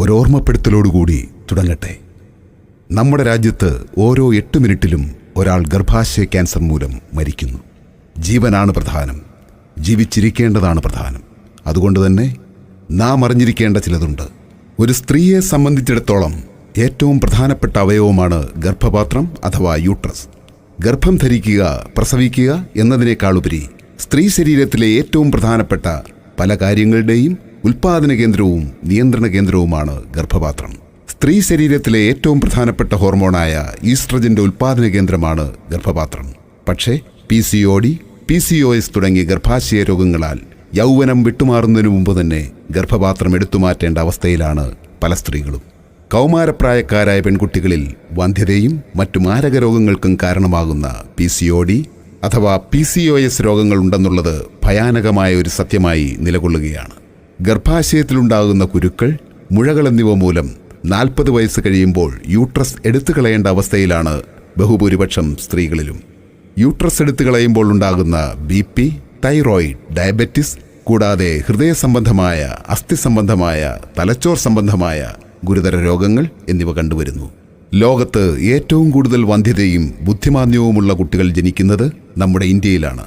ഒരോർമ്മപ്പെടുത്തലോടുകൂടി തുടങ്ങട്ടെ. നമ്മുടെ രാജ്യത്ത് ഓരോ എട്ട് മിനിറ്റിലും ഒരാൾ ഗർഭാശയ ക്യാൻസർ മൂലം മരിക്കുന്നു. ജീവനാണ് പ്രധാനം. ജീവിച്ചിരിക്കേണ്ടതാണ് പ്രധാനം. അതുകൊണ്ട് തന്നെ നാം അറിഞ്ഞിരിക്കേണ്ട ചിലതുണ്ട്. ഒരു സ്ത്രീയെ സംബന്ധിച്ചിടത്തോളം ഏറ്റവും പ്രധാനപ്പെട്ട അവയവമാണ് ഗർഭപാത്രം അഥവാ യൂട്രസ്. ഗർഭം ധരിക്കുക പ്രസവിക്കുക എന്നതിനേക്കാളുപരി സ്ത്രീ ശരീരത്തിലെ ഏറ്റവും പ്രധാനപ്പെട്ട പല കാര്യങ്ങളുടെയും ഉൽപാദന കേന്ദ്രവും നിയന്ത്രണ കേന്ദ്രവുമാണ് ഗർഭപാത്രം. സ്ത്രീ ശരീരത്തിലെ ഏറ്റവും പ്രധാനപ്പെട്ട ഹോർമോണായ ഈസ്ട്രജന്റെ ഉൽപാദന കേന്ദ്രമാണ് ഗർഭപാത്രം. പക്ഷേ P C O D P C O S തുടങ്ങിയ ഗർഭാശയ രോഗങ്ങളാൽ യൗവനം വിട്ടുമാറുന്നതിനു മുമ്പ് തന്നെ ഗർഭപാത്രം എടുത്തുമാറ്റേണ്ട അവസ്ഥയിലാണ് പല സ്ത്രീകളും. കൗമാരപ്രായക്കാരായ പെൺകുട്ടികളിൽ വന്ധ്യതയും മറ്റു മാരക രോഗങ്ങൾക്കും കാരണമാകുന്ന പി സി ഒ ഡി അഥവാ പി സി ഒ എസ് രോഗങ്ങൾ ഉണ്ടെന്നുള്ളത് ഭയാനകമായ ഒരു സത്യമായി നിലകൊള്ളുകയാണ്. ഗർഭാശയത്തിലുണ്ടാകുന്ന കുരുക്കൾ മുഴകൾ എന്നിവ മൂലം നാൽപ്പത് വയസ്സ് കഴിയുമ്പോൾ യൂട്രസ് എടുത്തു കളയേണ്ട അവസ്ഥയിലാണ് ബഹുഭൂരിപക്ഷം സ്ത്രീകളിലും. യൂട്രസ് എടുത്തു കളയുമ്പോൾ ഉണ്ടാകുന്ന ബി പി തൈറോയിഡ് ഡയബറ്റിസ് കൂടാതെ ഹൃദയ സംബന്ധമായ അസ്ഥി സംബന്ധമായ തലച്ചോർ സംബന്ധമായ ഗുരുതര രോഗങ്ങൾ എന്നിവ കണ്ടുവരുന്നു. ലോകത്ത് ഏറ്റവും കൂടുതൽ വന്ധ്യതയും ബുദ്ധിമാന്യവുമുള്ള കുട്ടികൾ ജനിക്കുന്നത് നമ്മുടെ ഇന്ത്യയിലാണ്.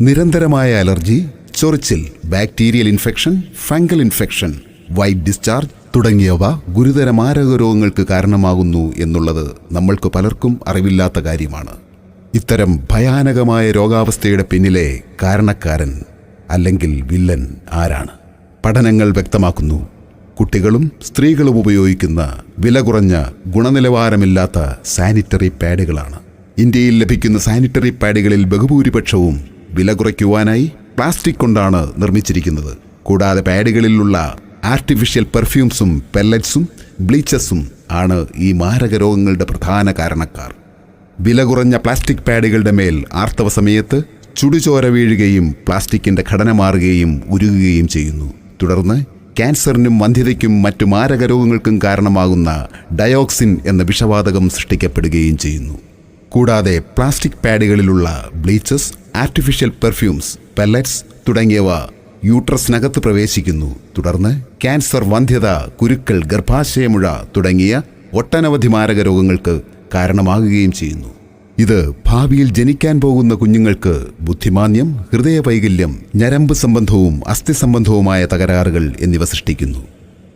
നിരന്തരമായ അലർജി ചൊറിച്ചിൽ bacterial infection fungal infection white discharge തുടങ്ങിയവ ഗുരുതര മാരക രോഗങ്ങൾക്ക് കാരണമാകുന്നു എന്നുള്ളത് നമ്മൾക്ക് പലർക്കും അറിവില്ലാത്ത കാര്യമാണ്. ഇത്തരം ഭയാനകമായ രോഗാവസ്ഥയുടെ പിന്നിലെ കാരണക്കാരൻ അല്ലെങ്കിൽ വില്ലൻ ആരാണ്? പഠനങ്ങൾ വ്യക്തമാക്കുന്നു. കുട്ടികളും സ്ത്രീകളും ഉപയോഗിക്കുന്ന വില കുറഞ്ഞ ഗുണനിലവാരമില്ലാത്ത സാനിറ്ററി പാഡുകളാണ്. ഇന്ത്യയിൽ ലഭിക്കുന്ന സാനിറ്ററി പാഡുകളിൽ ബഹുഭൂരിപക്ഷവും വില കുറയ്ക്കുവാനായി പ്ലാസ്റ്റിക് കൊണ്ടാണ് നിർമ്മിച്ചിരിക്കുന്നത്. കൂടാതെ പാഡുകളിലുള്ള ആർട്ടിഫിഷ്യൽ പെർഫ്യൂംസും പെല്ലറ്റ്സും ബ്ലീച്ചസും ആണ് ഈ മാരക രോഗങ്ങളുടെ പ്രധാന കാരണക്കാർ. വില കുറഞ്ഞ പ്ലാസ്റ്റിക് പാഡുകളുടെ മേൽ ആർത്തവ സമയത്ത് ചുടുചോര വീഴുകയും പ്ലാസ്റ്റിക്കിന്റെ ഘടന മാറുകയും ഉരുകുകയും ചെയ്യുന്നു. തുടർന്ന് ക്യാൻസറിനും വന്ധ്യതയ്ക്കും മറ്റു മാരക രോഗങ്ങൾക്കും കാരണമാകുന്ന ഡയോക്സിൻ എന്ന വിഷവാതകം സൃഷ്ടിക്കപ്പെടുകയും ചെയ്യുന്നു. കൂടാതെ പ്ലാസ്റ്റിക് പാഡുകളിലുള്ള ബ്ലീച്ചസ് ആർട്ടിഫിഷ്യൽ പെർഫ്യൂംസ് പെല്ലറ്റ്സ് തുടങ്ങിയവ യൂട്രസിനകത്ത് പ്രവേശിക്കുന്നു. തുടർന്ന് ക്യാൻസർ വന്ധ്യത കുരുക്കൾ ഗർഭാശയമുഴ തുടങ്ങിയ ഒട്ടനവധി മാരക രോഗങ്ങൾക്ക് കാരണമാകുകയും ചെയ്യുന്നു. ഇത് ഭാവിയിൽ ജനിക്കാൻ പോകുന്ന കുഞ്ഞുങ്ങൾക്ക് ബുദ്ധിമാന്യം ഹൃദയവൈകല്യം ഞരമ്പ് സംബന്ധവും അസ്ഥി സംബന്ധവുമായ തകരാറുകൾ എന്നിവ സൃഷ്ടിക്കുന്നു.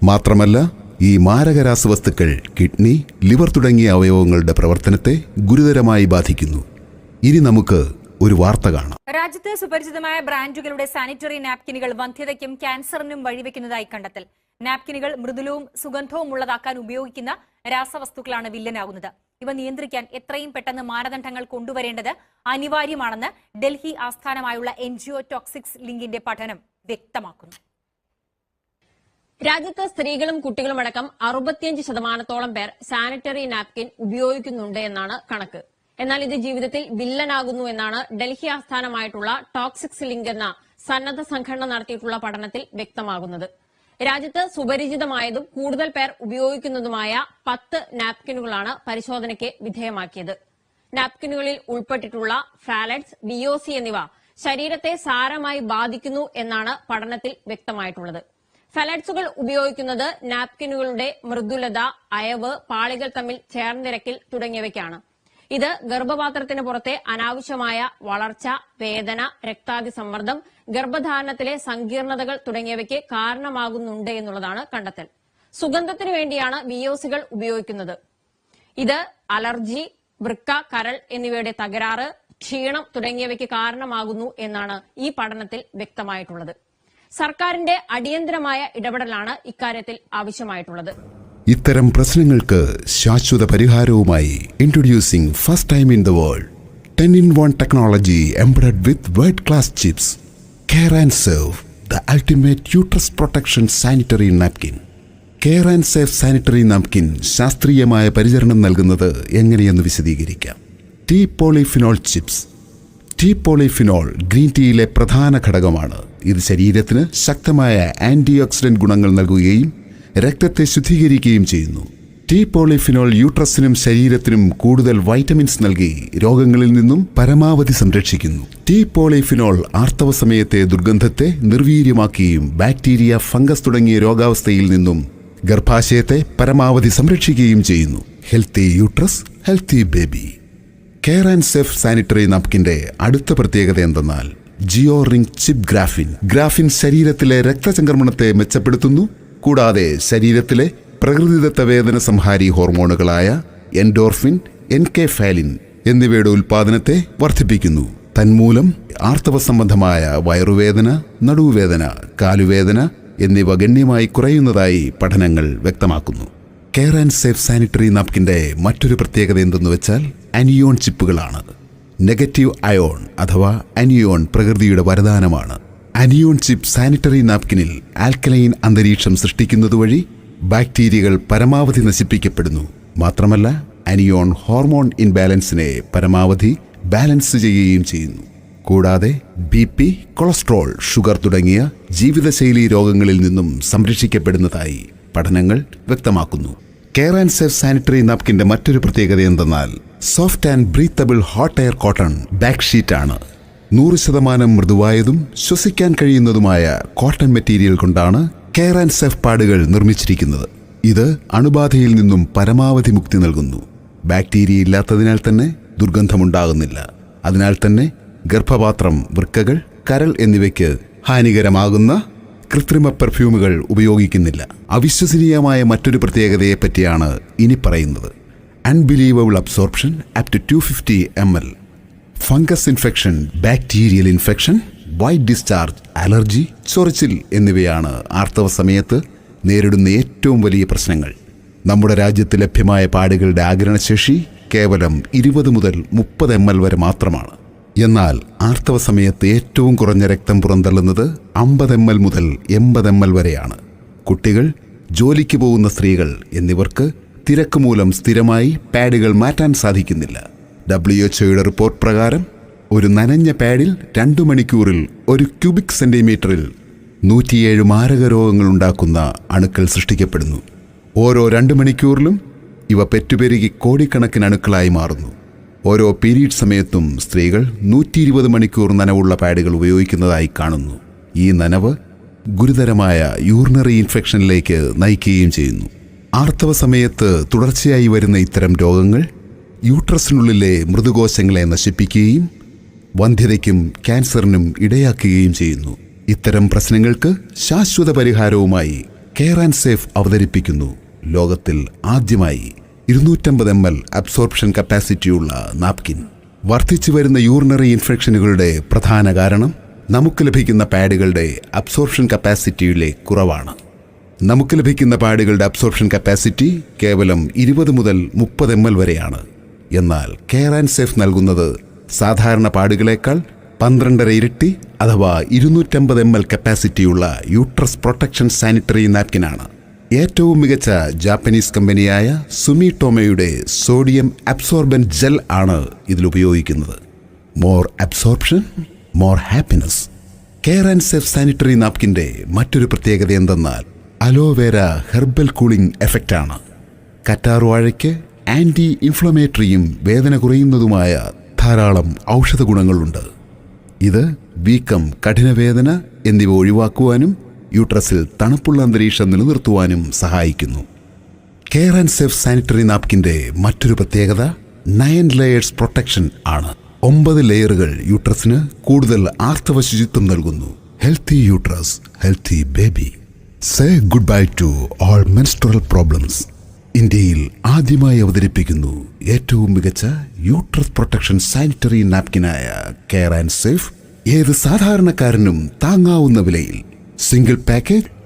മാത്രമല്ല ഈ മാരക രാസവസ്തുക്കൾ കിഡ്നി ലിവർ തുടങ്ങിയ അവയവങ്ങളുടെ പ്രവർത്തനത്തെ ഗുരുതരമായി ബാധിക്കുന്നു. ഇനി നമുക്ക് ഒരു വാർത്ത കാണാം. രാജ്യത്തെ സുപരിചിതമായ ബ്രാൻഡുകളുടെ സാനിറ്ററി നാപ്കിനുകൾ വന്ധ്യതയ്ക്കും ക്യാൻസറിനും വഴിവെക്കുന്നതായി കണ്ടെത്തൽ. നാപ്കിനുകൾ മൃദുലവും സുഗന്ധവും ഉള്ളതാക്കാൻ ഉപയോഗിക്കുന്ന രാസവസ്തുക്കളാണ് വില്ലനാകുന്നത്. ഇവ നിയന്ത്രിക്കാൻ എത്രയും പെട്ടെന്ന് മാനദണ്ഡങ്ങൾ കൊണ്ടുവരേണ്ടത് അനിവാര്യമാണെന്ന് ഡൽഹി ആസ്ഥാനമായുള്ള എൻ എൻജിഒ ടോക്സിക്സ് ലിങ്കിന്റെ പഠനം വ്യക്തമാക്കുന്നു. രാജ്യത്ത് സ്ത്രീകളും കുട്ടികളുമടക്കം അറുപത്തിയഞ്ച് ശതമാനത്തോളം പേർ സാനിറ്ററി നാപ്കിൻ ഉപയോഗിക്കുന്നുണ്ട് എന്നാണ് കണക്ക്. എന്നാൽ ഇത് ജീവിതത്തിൽ വില്ലനാകുന്നു എന്നാണ് ഡൽഹി ആസ്ഥാനമായിട്ടുള്ള ടോക്സിക്സ് ലിങ്ക് എന്ന സന്നദ്ധ സംഘടന നടത്തിയിട്ടുള്ള പഠനത്തിൽ വ്യക്തമാകുന്നത്. രാജ്യത്ത് സുപരിചിതമായതും കൂടുതൽ പേർ ഉപയോഗിക്കുന്നതുമായ പത്ത് നാപ്കിനുകളാണ് പരിശോധനയ്ക്ക് വിധേയമാക്കിയത്. നാപ്കിനുകളിൽ ഉൾപ്പെട്ടിട്ടുള്ള ഫാലറ്റ്സ് വിഒസി എന്നിവ ശരീരത്തെ സാരമായി ബാധിക്കുന്നു എന്നാണ് പഠനത്തിൽ വ്യക്തമായിട്ടുള്ളത്. ഫലറ്റ്സുകൾ ഉപയോഗിക്കുന്നത് നാപ്കിനുകളുടെ മൃദുലത അയവ് പാളികൾ തമ്മിൽ ചേർന്നിരക്കിൽ തുടങ്ങിയവയ്ക്കാണ്. ഇത് ഗർഭപാത്രത്തിന് പുറത്തെ അനാവശ്യമായ വളർച്ച വേദന രക്താതി സമ്മർദ്ദം ഗർഭധാരണത്തിലെ സങ്കീർണതകൾ തുടങ്ങിയവയ്ക്ക് കാരണമാകുന്നുണ്ട് എന്നുള്ളതാണ് കണ്ടെത്തൽ. സുഗന്ധത്തിനു വേണ്ടിയാണ് വിയോസികൾ ഉപയോഗിക്കുന്നത്. ഇത് അലർജി വൃക്ക കരൾ എന്നിവയുടെ തകരാറ് ക്ഷീണം തുടങ്ങിയവയ്ക്ക് കാരണമാകുന്നു എന്നാണ് ഈ പഠനത്തിൽ വ്യക്തമായിട്ടുള്ളത്. സർക്കാരിന്റെ അടിയന്തരമായ ഇടപെടലാണ് ഇക്കാര്യത്തിൽ ആവശ്യമായിട്ടുള്ളത്. ഇത്തരം പ്രശ്നങ്ങൾക്ക് ശാശ്വത പരിഹാരവുമായി introducing first time in the world ten in one technology embed with world class chips care and save the ultimate uterus protection sanitary napkin care and safe sanitary napkin ശാസ്ത്രീയമായ പരിചരണം നൽകുന്നത് എങ്ങനെയെന്ന് വിശദീകരിക്കാം. Tea polyphenol chips tea polyphenol green ടീയിലെ പ്രധാന ഘടകമാണ്. ഇത് ശരീരത്തിന് ശക്തമായ ആന്റി ഓക്സിഡന്റ് ഗുണങ്ങൾ നൽകുകയും രക്തത്തെ ശുദ്ധീകരിക്കുകയും ചെയ്യുന്നു. ടീ പോളിഫിനോൾ യൂട്രസിനും ശരീരത്തിനും കൂടുതൽ വൈറ്റമിൻസ് നൽകി രോഗങ്ങളിൽ നിന്നും പരമാവധി സംരക്ഷിക്കുന്നു. ടീ പോളിഫിനോൾ ആർത്തവ സമയത്തെ ദുർഗന്ധത്തെ നിർവീര്യമാക്കുകയും ബാക്ടീരിയ ഫംഗസ് തുടങ്ങിയ രോഗാവസ്ഥയിൽ നിന്നും ഗർഭാശയത്തെ പരമാവധി സംരക്ഷിക്കുകയും ചെയ്യുന്നു. Healthy uterus healthy baby care and safe sanitary നാപ്കിന്റെ അടുത്ത പ്രത്യേകത എന്തെന്നാൽ geo ring chip graphene graphene ശരീരത്തിലെ രക്തചംക്രമണത്തെ മെച്ചപ്പെടുത്തുന്നു കൂടാതെ ശരീരത്തിലെ പ്രകൃതിദത്ത വേദന സംഹാരി ഹോർമോണുകളായ എൻഡോർഫിൻ എൻ കെ എൻകെഫാലിൻ എന്നിവയുടെ ഉൽപാദനത്തെ വർദ്ധിപ്പിക്കുന്നു. തന്മൂലം ആർത്തവ സംബന്ധമായ വയറുവേദന നടുവുവേദന കാലുവേദന എന്നിവ ഗണ്യമായി കുറയുന്നതായി പഠനങ്ങൾ വ്യക്തമാക്കുന്നു. കെയർ ആൻഡ് സേഫ് സാനിറ്ററി നാപ്കിന്റെ മറ്റൊരു പ്രത്യേകത എന്തെന്ന് വെച്ചാൽ അനിയോൺ ചിപ്പുകളാണ്. നെഗറ്റീവ് അയോൺ അഥവാ അനിയോൺ പ്രകൃതിയുടെ വരദാനമാണ്. അനിയോൺ ചിപ്പ് സാനിറ്ററി നാപ്കിനിൽ ആൽക്കലൈൻ അന്തരീക്ഷം സൃഷ്ടിക്കുന്നതുവഴി ബാക്ടീരിയകൾ പരമാവധി നശിപ്പിക്കപ്പെടുന്നു. മാത്രമല്ല അനിയോൺ ഹോർമോൺ ഇൻബാലൻസിനെ പരമാവധി ബാലൻസ് ചെയ്യുകയും ചെയ്യുന്നു. കൂടാതെ ബി പി കൊളസ്ട്രോൾ ഷുഗർ തുടങ്ങിയ ജീവിതശൈലി രോഗങ്ങളിൽ നിന്നും സംരക്ഷിക്കപ്പെടുന്നതായി പഠനങ്ങൾ വ്യക്തമാക്കുന്നു. കെയർ ആൻഡ് സേഫ് സാനിറ്ററി നാപ്കിന്റെ മറ്റൊരു പ്രത്യേകത എന്തെന്നാൽ soft and breathable hot air cotton back ഷീറ്റാണ്. നൂറ് ശതമാനം മൃദുവായതും ശ്വസിക്കാൻ കഴിയുന്നതുമായ കോട്ടൺ മെറ്റീരിയൽ കൊണ്ടാണ് കെയർ ആൻഡ് സേഫ് പാഡുകൾ നിർമ്മിച്ചിരിക്കുന്നത്. ഇത് അണുബാധയിൽ നിന്നും പരമാവധി മുക്തി നൽകുന്നു. ബാക്ടീരിയ ഇല്ലാത്തതിനാൽ തന്നെ ദുർഗന്ധമുണ്ടാകുന്നില്ല. അതിനാൽ തന്നെ ഗർഭപാത്രം വൃക്കകൾ കരൾ എന്നിവയ്ക്ക് ഹാനികരമാകുന്ന കൃത്രിമ പെർഫ്യൂമുകൾ ഉപയോഗിക്കുന്നില്ല. അവിശ്വസനീയമായ മറ്റൊരു പ്രത്യേകതയെപ്പറ്റിയാണ് ഇനി പറയുന്നത്. Unbelievable absorption up to two fifty M L. Fungus infection bacterial infection white discharge allergy ചൊറിച്ചിൽ എന്നിവയാണ് ആർത്തവ സമയത്ത് നേരിടുന്ന ഏറ്റവും വലിയ പ്രശ്നങ്ങൾ. നമ്മുടെ രാജ്യത്ത് ലഭ്യമായ പാടുകളുടെ ആഗിരണശേഷി കേവലം ഇരുപത് മുതൽ മുപ്പത് എം എൽ വരെ മാത്രമാണ്. എന്നാൽ ആർത്തവ സമയത്ത് ഏറ്റവും കുറഞ്ഞ രക്തം പുറന്തള്ളുന്നത് അമ്പത് എം എൽ മുതൽ എൺപത് എം എൽ വരെയാണ്. കുട്ടികൾ ജോലിക്ക് പോകുന്ന സ്ത്രീകൾ എന്നിവർക്ക് തിരക്ക് മൂലം സ്ഥിരമായി പാഡുകൾ മാറ്റാൻ സാധിക്കുന്നില്ല. ഡബ്ല്യു എച്ച്ഒയുടെ റിപ്പോർട്ട് പ്രകാരം ഒരു നനഞ്ഞ പാഡിൽ രണ്ടു മണിക്കൂറിൽ ഒരു ക്യൂബിക് സെന്റിമീറ്ററിൽ നൂറ്റിയേഴ് മാരക രോഗങ്ങൾ ഉണ്ടാക്കുന്ന അണുക്കൾ സൃഷ്ടിക്കപ്പെടുന്നു. ഓരോ രണ്ട് മണിക്കൂറിലും ഇവ പെറ്റുപെരുകി കോടിക്കണക്കിന് അണുക്കളായി മാറുന്നു. ഓരോ പീരീഡ് സമയത്തും സ്ത്രീകൾ നൂറ്റി ഇരുപത് മണിക്കൂർ നനവുള്ള പാഡുകൾ ഉപയോഗിക്കുന്നതായി കാണുന്നു. ഈ നനവ് ഗുരുതരമായ യൂറിനറി ഇൻഫെക്ഷനിലേക്ക് നയിക്കുകയും ചെയ്യുന്നു. ആർത്തവ സമയത്ത് തുടർച്ചയായി വരുന്ന ഇത്തരം രോഗങ്ങൾ യൂട്രസിനുള്ളിലെ മൃദുകോശങ്ങളെ നശിപ്പിക്കുകയും വന്ധ്യതയ്ക്കും ക്യാൻസറിനും ഇടയാക്കുകയും ചെയ്യുന്നു. ഇത്തരം പ്രശ്നങ്ങൾക്ക് ശാശ്വത പരിഹാരവുമായി കെയർ ആൻഡ് സേഫ് അവതരിപ്പിക്കുന്നു. ലോകത്തിൽ ആദ്യമായി ഇരുന്നൂറ്റമ്പത് എം എൽ അബ്സോർപ്ഷൻ കപ്പാസിറ്റിയുള്ള നാപ്കിൻ. വർദ്ധിച്ചു വരുന്ന യൂറിനറി ഇൻഫെക്ഷനുകളുടെ പ്രധാന കാരണം നമുക്ക് ലഭിക്കുന്ന പാഡുകളുടെ അബ്സോർപ്ഷൻ കപ്പാസിറ്റിയിലെ കുറവാണ്. നമുക്ക് ലഭിക്കുന്ന പാഡുകളുടെ അബ്സോർപ്ഷൻ കപ്പാസിറ്റി കേവലം ഇരുപത് മുതൽ മുപ്പത് എം എൽ വരെയാണ്. എന്നാൽ കെയർ ആൻഡ് സേഫ് നൽകുന്നത് സാധാരണ പാടുകളേക്കാൾ പന്ത്രണ്ടര ഇരട്ടി അഥവാ ഇരുന്നൂറ്റമ്പത് എം എൽ കപ്പാസിറ്റിയുള്ള യൂട്രസ് പ്രൊട്ടക്ഷൻ സാനിറ്ററി നാപ്കിനാണ്. ഏറ്റവും മികച്ച ജാപ്പനീസ് കമ്പനിയായ സുമിടോമയുടെ സോഡിയം അബ്സോർബൻ ജെൽ ആണ് ഇതിൽ ഉപയോഗിക്കുന്നത്. More absorption more happiness. Care and safe sanitary നാപ്കിന്റെ മറ്റൊരു പ്രത്യേകത എന്തെന്നാൽ അലോവേര ഹെർബൽ കൂളിംഗ് എഫക്റ്റാണ്. കറ്റാർവാഴയ്ക്ക് ആന്റി ഇൻഫ്ലമേറ്ററിയും വേദന കുറയുന്നതുമായ ധാരാളം ഔഷധ ഗുണങ്ങളുണ്ട്. ഇത് വീക്കം കഠിനവേദന എന്നിവ ഒഴിവാക്കുവാനും യൂട്രസിൽ തണുപ്പുള്ള അന്തരീക്ഷം നിലനിർത്തുവാനും സഹായിക്കുന്നു. കെയർ ആൻഡ് സേഫ് സാനിറ്ററി നാപ്കിന്റെ മറ്റൊരു പ്രത്യേകത നയൻ ലെയേഴ്സ് പ്രൊട്ടക്ഷൻ ആണ്. ഒമ്പത് ലെയറുകൾ യൂട്രസിന് കൂടുതൽ ആർത്തവ ശുചിത്വം നൽകുന്നു. Healthy uterus healthy baby. Say good bye to all menstrual problems. ഇന്ത്യയിൽ ആദ്യമായി അവതരിപ്പിക്കുന്നു ഏറ്റവും മികച്ച യൂട്രസ് പ്രൊട്ടക്ഷൻ സാനിറ്ററി നാപ്കിനായ കെയർ ആൻഡ് സേഫ്. ഏത് സാധാരണക്കാരനും താങ്ങാവുന്ന വിലയിൽ സിംഗിൾ പാക്കേജ്